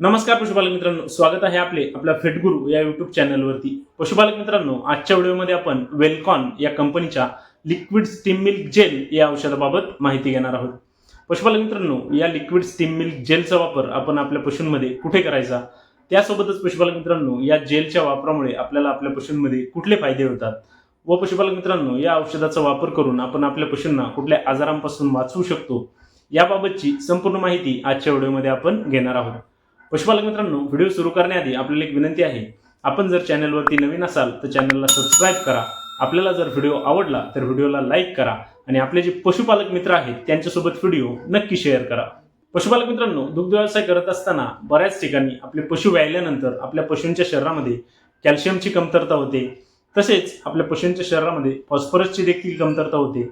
नमस्कार पशुपालक मित्रांनो. स्वागत आहे आपले आपल्या फेटगुरु या युट्यूब चॅनलवरती पशुपालक मित्रांनो आजच्या व्हिडिओमध्ये आपण वेलकॉन या कंपनीच्या लिक्विड स्टीम मिल्क जेल या औषधाबाबत माहिती घेणार आहोत. पशुपालक मित्रांनो या लिक्विड स्टीम मिल्क जेलचा वापर आपण आपल्या पशूंमध्ये कुठे करायचा? त्यासोबतच पशुपालक मित्रांनो या जेलच्या वापरामुळे आपल्याला आपल्या पशूंमध्ये कुठले फायदे होतात? व पशुपालक मित्रांनो या औषधाचा वापर करून आपण आपल्या पशूंना कुठल्या आजारांपासून वाचवू शकतो? याबाबतची संपूर्ण माहिती आजच्या व्हिडिओमध्ये आपण घेणार आहोत. पशुपालक मित्रांनो व्हिडिओ सुरू करण्याआधी आपल्याला एक विनंती आहे. आपण जर चॅनलवरती नवीन असाल तर चॅनलला सबस्क्राईब करा. आपल्याला जर व्हिडिओ आवडला तर व्हिडिओला लाईक करा आणि आपले जे पशुपालक मित्र आहेत त्यांच्यासोबत व्हिडिओ नक्की शेअर करा. पशुपालक मित्रांनो दुग्ध व्यवसाय करत असताना बऱ्याच ठिकाणी आपले पशु व्यायल्यानंतर आपल्या पशूंच्या शरीरामध्ये कॅल्शियमची कमतरता होते. तसेच आपल्या पशूंच्या शरीरामध्ये फॉस्फरसची देखील कमतरता होते.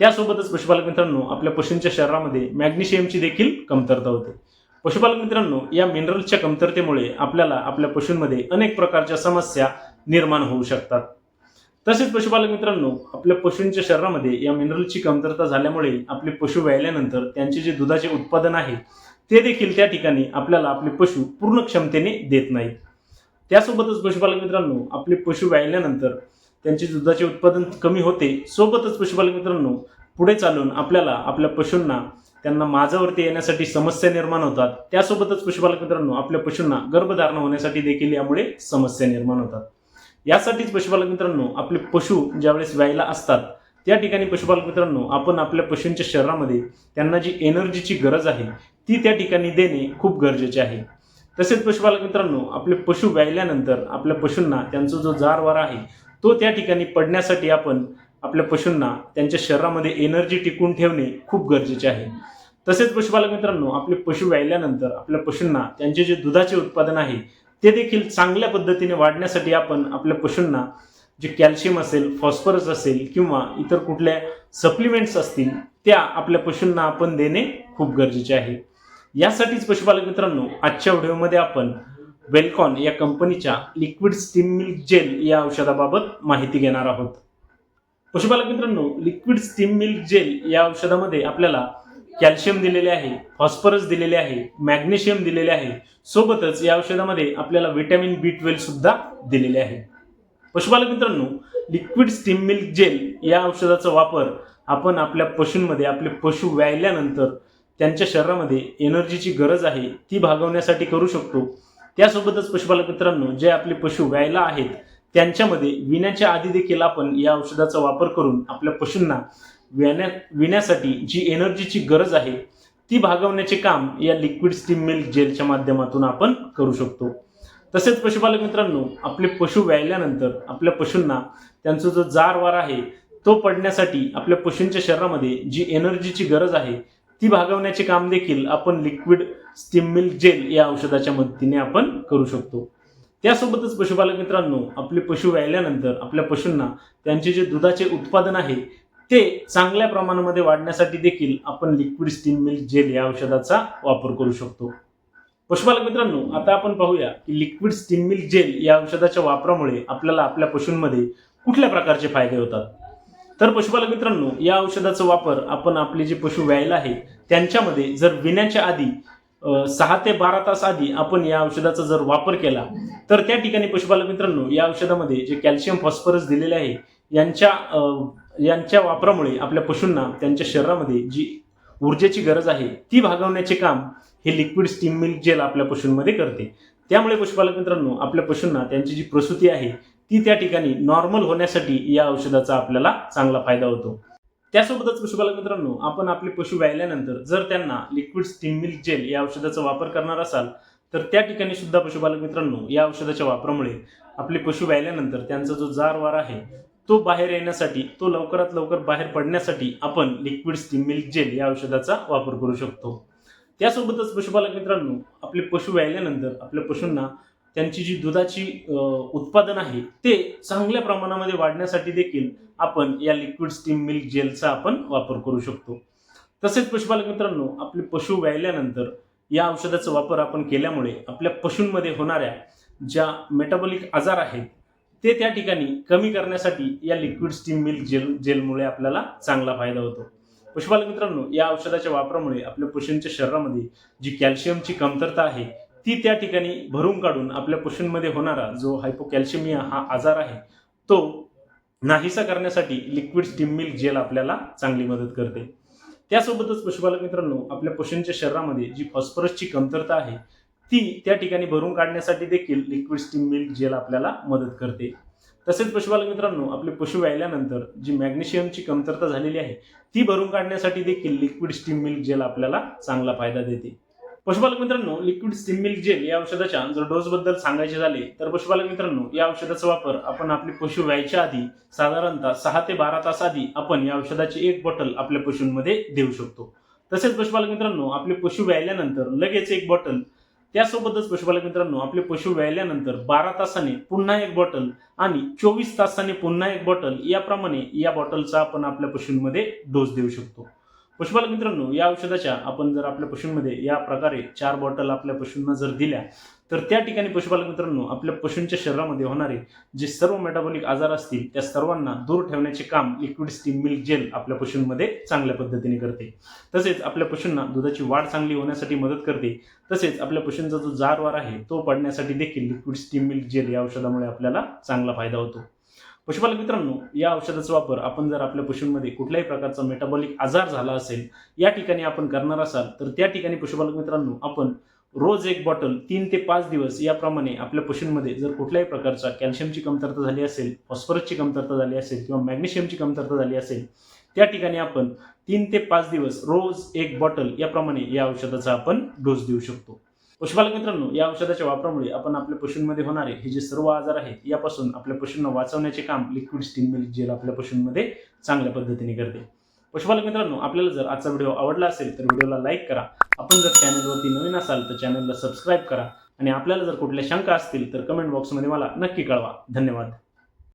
त्यासोबतच पशुपालक मित्रांनो आपल्या पशूंच्या शरीरामध्ये मॅग्नेशियमची देखील कमतरता होते. पशुपालक मित्रांनो या मिनरलच्या कमतरतेमुळे आपल्याला आपल्या पशूंमध्ये अनेक प्रकारच्या समस्या निर्माण होऊ शकतात. तसेच पशुपालक मित्रांनो आपल्या पशूंच्या शरीरामध्ये या मिनरलची कमतरता झाल्यामुळे आपले पशु व्यायल्यानंतर त्यांचे जे दुधाचे उत्पादन आहे ते देखील त्या ठिकाणी आपल्याला आपले पशु पूर्ण क्षमतेने देत नाहीत. त्यासोबतच पशुपालक मित्रांनो आपले पशु व्यायल्यानंतर त्यांचे दुधाचे उत्पादन कमी होते. सोबतच पशुपालक मित्रांनो पुढे चालून आपल्याला आपल्या पशूंना त्यांना माझावरती येण्यासाठी समस्या निर्माण होतात. त्यासोबतच पशुपालक मित्रांनो आपल्या पशूंना गर्भधारण होण्यासाठी देखील यामुळे समस्या निर्माण होतात. यासाठीच पशुपालक मित्रांनो आपले पशु ज्यावेळेस व्यायला असतात त्या ठिकाणी पशुपालक मित्रांनो आपण आपल्या पशूंच्या शरीरामध्ये त्यांना जी एनर्जीची गरज आहे ती त्या ठिकाणी देणे खूप गरजेचे आहे. तसेच पशुपालक मित्रांनो आपले पशु व्यायल्यानंतर आपल्या पशूंना त्यांचा जो जार वारा आहे तो त्या ठिकाणी पडण्यासाठी आपण आपल्या पशूंना त्यांच्या शरीरामध्ये एनर्जी टिकून ठेवणे खूप गरजेचे आहे. तसेच पशुपालक मित्रांनो आपले पशु व्यायल्यानंतर आपल्या पशूंना त्यांचे जे दुधाचे उत्पादन आहे ते देखील चांगल्या पद्धतीने वाढण्यासाठी आपण आपल्या पशूंना जे कॅल्शियम असेल फॉस्फरस असेल किंवा इतर कुठल्या सप्लिमेंट्स असतील त्या आपल्या पशूंना आपण देणे खूप गरजेचे आहे. यासाठीच पशुपालक मित्रांनो आजच्या व्हिडिओमध्ये आपण वेलकॉन या कंपनीच्या लिक्विड स्टीम मिल्क जेल या औषधाबाबत माहिती घेणार आहोत. पशुपालक मित्रांनो लिक्विड स्टीम मिल्क जेल या औषधामध्ये आपल्याला कॅल्शियम दिलेले आहे फॉस्फरस दिलेले आहे मॅग्नेशियम दिलेले आहे. सोबतच या औषधामध्ये आपल्याला व्हिटॅमिन बी ट्वेल्व सुद्धा दिलेले आहे. पशुपालक मित्रांनो लिक्विड स्टीम मिल्क जेल या औषधाचा वापर आपण आपल्या पशूंमध्ये आपले पशु व्यायल्यानंतर त्यांच्या शरीरामध्ये एनर्जीची गरज आहे ती भागवण्यासाठी करू शकतो. त्यासोबतच पशुपालक मित्रांनो जे आपले पशु व्यायला आहेत त्यांच्यामध्ये विण्याच्या आधी देखील आपण या औषधाचा वापर करून आपल्या पशूंना विण्या विण्यासाठी जी एनर्जीची गरज आहे ती भागवण्याचे काम या लिक्विड स्टीम मिल्क जेलच्या माध्यमातून आपण करू शकतो. तसेच पशुपालक मित्रांनो आपले पशु व्यायल्यानंतर आपल्या पशूंना त्यांचा जो जार वार आहे तो पडण्यासाठी आपल्या पशूंच्या शरीरामध्ये जी एनर्जीची गरज आहे ती भागवण्याचे काम देखील आपण लिक्विड स्टीम मिल्क जेल या औषधाच्या मदतीने आपण करू शकतो. त्यासोबतच पशुपालक मित्रांनो आपले पशु व्यायल्यानंतर आपल्या पशूंना त्यांचे जे दुधाचे उत्पादन आहे ते चांगल्या प्रमाणामध्ये वाढण्यासाठी देखील आपण लिक्विड स्टीम मिल्क जेल या औषधाचा वापर करू शकतो. पशुपालक मित्रांनो आता आपण पाहूया की लिक्विड स्टीम मिल्क जेल या औषधाच्या वापरामुळे आपल्याला आपल्या पशूंमध्ये कुठल्या प्रकारचे फायदे होतात? तर पशुपालक मित्रांनो या औषधाचा वापर आपण आपले जे पशु व्यायला आहे त्यांच्यामध्ये जर विण्याच्या आधी सहा ते बारा तास आधी आपण या औषधाचा जर वापर केला तर त्या ठिकाणी पशुपालक मित्रांनो या औषधामध्ये जे कॅल्शियम फॉस्फरस दिलेले आहे यांच्या यांच्या वापरामुळे आपल्या पशूंना त्यांच्या शरीरामध्ये जी ऊर्जेची गरज आहे ती भागवण्याचे काम हे लिक्विड स्टीम मिल्क जेल आपल्या पशूंमध्ये करते. त्यामुळे पशुपालक मित्रांनो आपल्या पशूंना त्यांची जी प्रसूती आहे ती त्या ठिकाणी नॉर्मल होण्यासाठी या औषधाचा आपल्याला चांगला फायदा होतो. त्यासोबतच पशुपालक मित्रांनो आपण आपले पशु व्यायल्यानंतर जर त्यांना लिक्विड स्टीम मिल्क जेल या औषधाचा वापर करणार असाल तर त्या ठिकाणी सुद्धा पशुपालक मित्रांनो या औषधाच्या वापरामुळे आपले पशु व्यायल्यानंतर त्यांचा जो जार वार आहे तो बाहेर येण्यासाठी तो लवकरात लवकर बाहेर पडण्यासाठी आपण लिक्विड स्टीम मिल्क जेल या औषधाचा वापर करू शकतो. त्यासोबतच पशुपालक मित्रांनो आपले पशु व्यायल्यानंतर आपल्या पशूंना त्यांची जी दुधाची उत्पादन आहे ते चांगल्या प्रमाणामध्ये वाढण्यासाठी देखील आपण या लिक्विड स्टीम मिल्क जेलचा आपण वापर करू शकतो. तसेच पशुपालक मित्रांनो आपले पशु व्यायल्यानंतर या औषधाचा वापर आपण केल्यामुळे आपल्या पशूंमध्ये होणाऱ्या ज्या मेटाबॉलिक आजार आहेत ते त्या ठिकाणी कमी करण्यासाठी या लिक्विड स्टीम मिल्क जेल जेलमुळे आपल्याला चांगला फायदा होतो. पशुपालक मित्रांनो या औषधाच्या वापरामुळे आपल्या पशूंच्या शरीरामध्ये जी कॅल्शियमची कमतरता आहे ती त्या ठिकाणी भरून काढून आपल्या पशूंमध्ये होणारा जो हायपोकॅल्शिमिया हा आजार आहे तो नाहीसा करण्यासाठी लिक्विड स्टीम मिल्क जेल आपल्याला चांगली मदत करते. त्यासोबतच पशुपालक मित्रांनो आपल्या पशूंच्या शरीरामध्ये जी फॉस्फरसची कमतरता आहे ती त्या ठिकाणी भरून काढण्यासाठी देखील लिक्विड स्टीम मिल्क जेल आपल्याला मदत करते. तसेच पशुपालक मित्रांनो आपले पशु व्यायल्यानंतर जी मॅग्नेशियमची कमतरता झालेली आहे ती भरून काढण्यासाठी देखील लिक्विड स्टीम मिल्क जेल आपल्याला चांगला फायदा देते. पशुपालक मित्रांनो लिक्विड स्टीम मिल्क जेल या औषधाच्या जर डोसबद्दल सांगायचे झाले तर पशुपालक मित्रांनो या औषधाचा वापर आपण आपले पशु व्यायच्या आधी साधारणतः सहा ते बारा तास आधी आपण या औषधाची एक बॉटल आपल्या पशूंमध्ये देऊ शकतो. तसेच पशुपालक मित्रांनो आपले पशु व्यायल्यानंतर लगेच एक बॉटल त्यासोबतच पशुपालक मित्रांनो आपले पशु व्यायल्यानंतर बारा तासाने पुन्हा एक बॉटल आणि चोवीस तासाने पुन्हा एक बॉटल याप्रमाणे या बॉटलचा आपण आपल्या पशूंमध्ये डोस देऊ शकतो. पशुपालक मित्रांनो या औषधाच्या आपण जर आपल्या पशूंमध्ये या प्रकारे चार बॉटल आपल्या पशूंना जर दिल्या तर त्या ठिकाणी पशुपालक मित्रांनो आपल्या पशूंच्या शरीरामध्ये होणारे जे सर्व मेटाबॉलिक आजार असतील त्या सर्वांना दूर ठेवण्याचे काम लिक्विड स्टीम मिल्क जेल आपल्या पशूंमध्ये चांगल्या पद्धतीने करते. तसेच आपल्या पशूंना दुधाची वाढ चांगली होण्यासाठी मदत करते. तसेच आपल्या पशूंचा जो जारवार आहे तो पडण्यासाठी देखील लिक्विड स्टीम मिल्क जेल या औषधामुळे आपल्याला चांगला फायदा होतो. पशुपालक मित्रांनो या औषधाचा वापर आपण जर आपल्या पशूंमध्ये कुठल्याही प्रकारचा मेटाबॉलिक आजार झाला असेल या ठिकाणी आपण करणार असाल तर त्या ठिकाणी पशुपालक मित्रांनो आपण रोज एक बॉटल तीन ते पाच दिवस याप्रमाणे आपल्या पशूंमध्ये जर कुठल्याही प्रकारचा कॅल्शियमची कमतरता झाली असेल फॉस्फरसची कमतरता झाली असेल किंवा मॅग्नेशियमची कमतरता झाली असेल त्या ठिकाणी आपण तीन ते पाच दिवस रोज एक बॉटल याप्रमाणे या औषधाचा आपण डोस देऊ शकतो. हो, पशुपालक मित्रांनो या औषधाच्या वापरामुळे आपण आपल्या पशूंमध्ये होणारे हे जे सर्व आजार आहेत यापासून आपल्या पशूंना वाचवण्याचे काम लिक्विड स्टीम मिल्क जेल आपल्या पशूंमध्ये चांगल्या पद्धतीने करते. हो, पशुपालक मित्रांनो आपल्याला जर आजचा व्हिडिओ आवडला असेल तर व्हिडिओला लाईक करा. आपण जर चॅनलवरती नवीन असाल तर चॅनलला सबस्क्राईब करा. आणि आपल्याला जर कुठल्या शंका असतील तर कमेंट बॉक्समध्ये मला नक्की कळवा. धन्यवाद.